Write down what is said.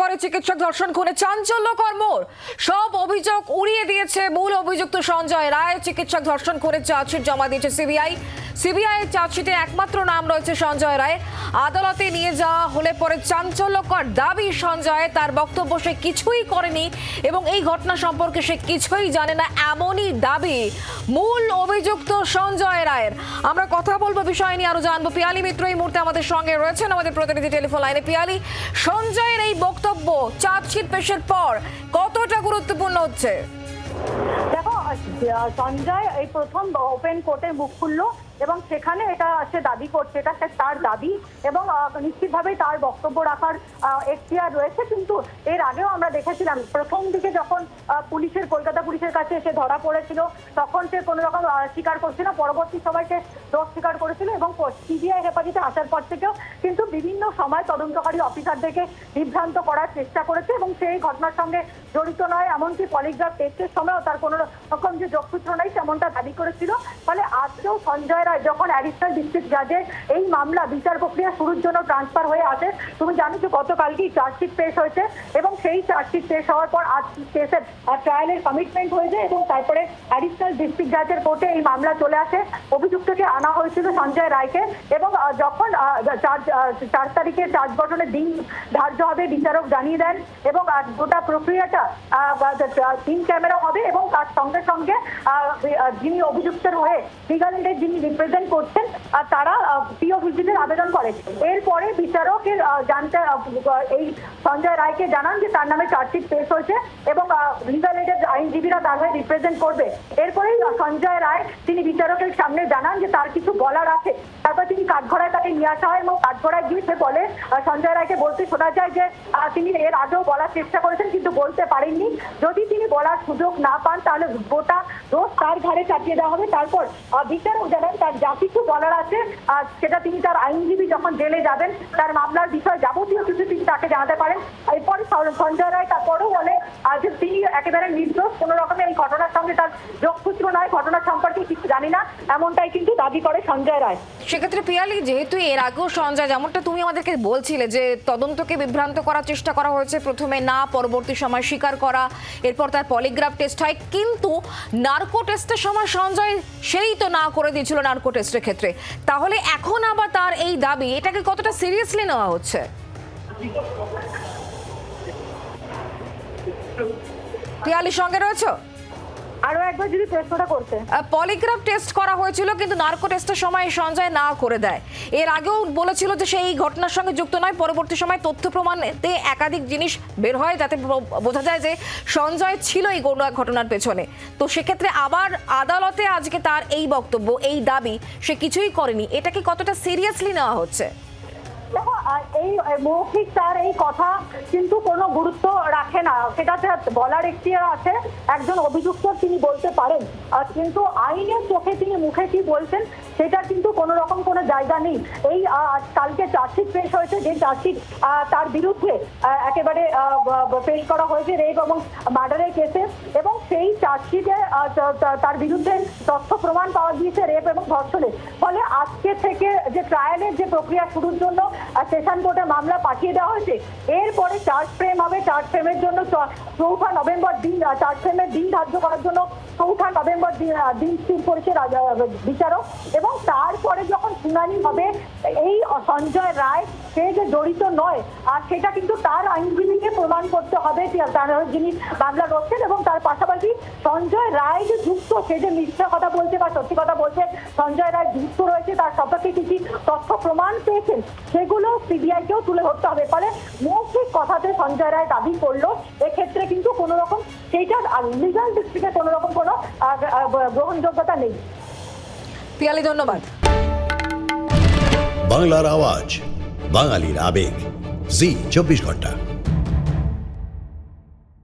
করে চিকিৎসক ধর্ষণ করে চাঞ্চল্য কর্মর সব অভিযোগ উড়িয়ে দিয়েছে মূল অভিযুক্ত সঞ্জয় রায়। চিকিৎসক ধর্ষণ করে চার্জশিট জমা দিয়েছে সিবিআই। সিবিআই চার্জশিটে একমাত্র নাম রয়েছে সঞ্জয় রায়। আদালতে নিয়ে যাওয়া হলে পরে চাঞ্চল্যকর দাবি সঞ্জয়, তার বক্তব্য সে কিছুই করেনি এবং এই ঘটনা সম্পর্কে সে কিছুই জানে না, এমনই দাবি মূল অভিযুক্ত সঞ্জয় রায়ের। আমরা কথা বলব বিষয় নিয়ে, আরও জানব। পিয়ালি মিত্র এই মুহূর্তে আমাদের সঙ্গে রয়েছেন আমাদের প্রতিনিধি টেলিফোন লাইনে। পিয়ালি, সঞ্জয়ের এই বক্তব্য চার্জশিট পেশের পর কতটা গুরুত্বপূর্ণ হচ্ছে? দেখো সঞ্জয় এই প্রথম ওপেন কোর্টে মুখ খুললো। এবং সেখানে এটা সে দাবি করছে, এটা সে তার দাবি এবং নিশ্চিতভাবেই তার বক্তব্য রাখার এখতিয়ার রয়েছে। কিন্তু এর আগেও আমরা দেখেছিলাম, প্রথম দিকে যখন পুলিশের, কলকাতা পুলিশের কাছে এসে ধরা পড়েছিল, তখন সে কোনো রকম স্বীকার করছে না। পরবর্তী সময় সে দোষ স্বীকার করেছিল এবং সিবিআই হেফাজতে আসার পর থেকেও কিন্তু বিভিন্ন সময় তদন্তকারী অফিসারদেরকে বিভ্রান্ত করার চেষ্টা করেছে এবং সেই ঘটনার সঙ্গে জড়িত নয়, এমনকি পলিগ্রাফ টেস্টের সময়ও তার কোনো রকম যে যোগসূত্র নাই, তেমনটা দাবি করেছিল। ফলে আজকেও সঞ্জয় রায় যখন অ্যাডিশনাল ডিস্ট্রিক্ট জাজের এই মামলা বিচার প্রক্রিয়া শুরুর জন্য ট্রান্সফার হয়ে আসে তুমি জানো যে গতকালকেই চার্জশিট পেশ হয়েছে এবং সেই চার্জশিট পেশ হওয়ার পর আজ কেসের ট্রায়ালের কমিটমেন্ট হয়ে যায় এবং তারপরে অ্যাডিশনাল ডিস্ট্রিক্ট জাজের কোর্টে এই মামলা চলে আসে। অভিযুক্তকে আনা হয়েছিল সঞ্জয় রায়কে এবং যখন আহ, চার তারিখে চার্জ গঠনের দিন ধার্য হবে বিচারক জানিয়ে দেন এবং গোটা প্রক্রিয়াটা তিন ক্যামেরা হবে এবং তার সঙ্গে সঙ্গে যিনি অভিযুক্তের হয়ে লিগাল যিনি রিপ্রেজেন্ট করছেন আহ, তারা পিও ভিজিটের আবেদন করে এরপরে বিচারকের জানতে এই সঞ্জয় রায়কে জানান যে তার নামে চার্জশিট পেশ হয়েছে এবং লিগাল এইডের আইনজীবীরা তার হয়ে রিপ্রেজেন্ট করবে। এরপরেই সঞ্জয় রায় তিনি বিচারকের সামনে জানান যে তার কিছু বলার আছে। তারপর তিনি কাঠগড়ায় তাকে নিয়ে আসা হয় এবং কাঠগড়ায় গিয়ে সে বলে সঞ্জয় রায়কে বলতে শোনা যায় যে তিনি এর আগেও বলার চেষ্টা করেছেন কিন্তু বলতে পারেননি। যদি তিনি বলার সুযোগ না পান তাহলে গোটা দোষ তার ঘাড়ে চাপিয়ে দেওয়া হবে। তারপর বিচারক জানান তার যা কিছু বলার আছে সেটা তিনি তার আইনজীবী যখন জেলে যাবেন, তার মামলার বিষয় যাবতীয় কিছু তিনি তাকে জানাতে পারেন। এরপরে সঞ্জয় রায় তারপরেও বলে যে তিনি একেবারে নির্দোষ, কোনো রকমের এই ঘটনার সঙ্গে তার যোগসূত্র নয়, ঘটনা সম্পর্কে কিছু জানি না, এমনটাই কিন্তু দাবি করে সঞ্জয় রায়। সেক্ষেত্রে পিয়ালি, যেহেতু এর আগেও সঞ্জয়, যেমনটা তুমি আমাদেরকে বলছিলে যে তদন্তকে বিভ্রান্ত করার চেষ্টা করা হয়েছে, প্রথমে না, পরবর্তী সময় স্বীকার করা, এরপর তার পলিগ্রাফ টেস্ট হয়, কিন্তু নার্কো টেস্টের সময় সঞ্জয় সেই তো না করে দিয়েছিল নার্কো টেস্টের ক্ষেত্রে। তাহলে এখন আবার তার এই দাবি, এটাকে কতটা সিরিয়াসলি নেওয়া হচ্ছে? পিয়ালির সঙ্গে রয়েছে? আরও একবার যদি প্রশ্নটা করতে। পলিগ্রাফ টেস্ট করা হয়েছিল, কিন্তু নার্কো টেস্টের সময় সঞ্জয় না করে দেয়। এর আগেও বলেছিল যে সেই ঘটনার সঙ্গে যুক্ত নয়, পরবর্তী সময় তথ্য প্রমাণে একাধিক জিনিস বের হয়, যাতে বোঝা যায় যে সঞ্জয় ছিল এই গোটা ঘটনার পেছনে। তো সেক্ষেত্রে আবার আদালতে আজকে তার এই বক্তব্য, এই দাবি সে কিছুই করেনি। এটাকে কতটা সিরিয়াসলি নেওয়া হচ্ছে? এই মৌখিক তার এই কথা কিন্তু কোনো গুরুত্ব রাখে না। সেটাতে বলার একটি আছে, একজন অভিযুক্ত তিনি বলতে পারেন। কিন্তু আইনের চোখে তিনি মুখে কি বলছেন, সেটা কিন্তু কোনো রকম কোনো জায়গা নেই। এই কালকে চার্জশিট পেশ হয়েছে, যে চার্জশিট তার বিরুদ্ধে একেবারে পেশ করা হয়েছে রেপ এবং মার্ডারের কেসে। এবং সেই চার্জশিটে তার বিরুদ্ধে তথ্য প্রমাণ পাওয়া গিয়েছে রেপ এবং ধর্ষণের। ফলে আজকে থেকে যে ট্রায়ালের যে প্রক্রিয়া শুরুর জন্য সেশন কোর্টে মামলা পাঠিয়ে দেওয়া হয়েছে। এরপরে চার্জ ফ্রেম হবে। চার্জ ফ্রেমের জন্য চৌঠা নভেম্বর দিন চার্জ ফ্রেমের দিন ধার্য করার জন্য চৌঠা নভেম্বর দিন- স্থির করেছে বিচারক। এবং তারপরে যখন শুনানি হবে, এই সঞ্জয় রায়, সে যে জড়িত নয়, আর সেটা কিন্তু তার আইনজীবীকে প্রমাণ করতে হবে যে যিনি মামলা করছেন এবং তার পাশাপাশি সঞ্জয় রায় যে যুক্ত সে যে মিথ্যা কথা বলছে বা সত্যি কথা বলছে সঞ্জয় রায় যুক্ত রয়েছে তার সপক্ষে কি কি তথ্য প্রমাণ পেয়েছেন সেগুলো সিবিআই কেও তুলে ধরতে হবে। ফলে মৌখিক কথাতে সঞ্জয় রায় দাবি করল এক্ষেত্রে কিন্তু কোনো রকম সেইটার লিগাল দিক থেকে কোনো রকম কোনো গ্রহণযোগ্যতা নেই। পিয়ালি ধন্যবাদ। বাংলার আওয়াজ বাঙালির আবেগ জি চব্বিশ ঘণ্টা।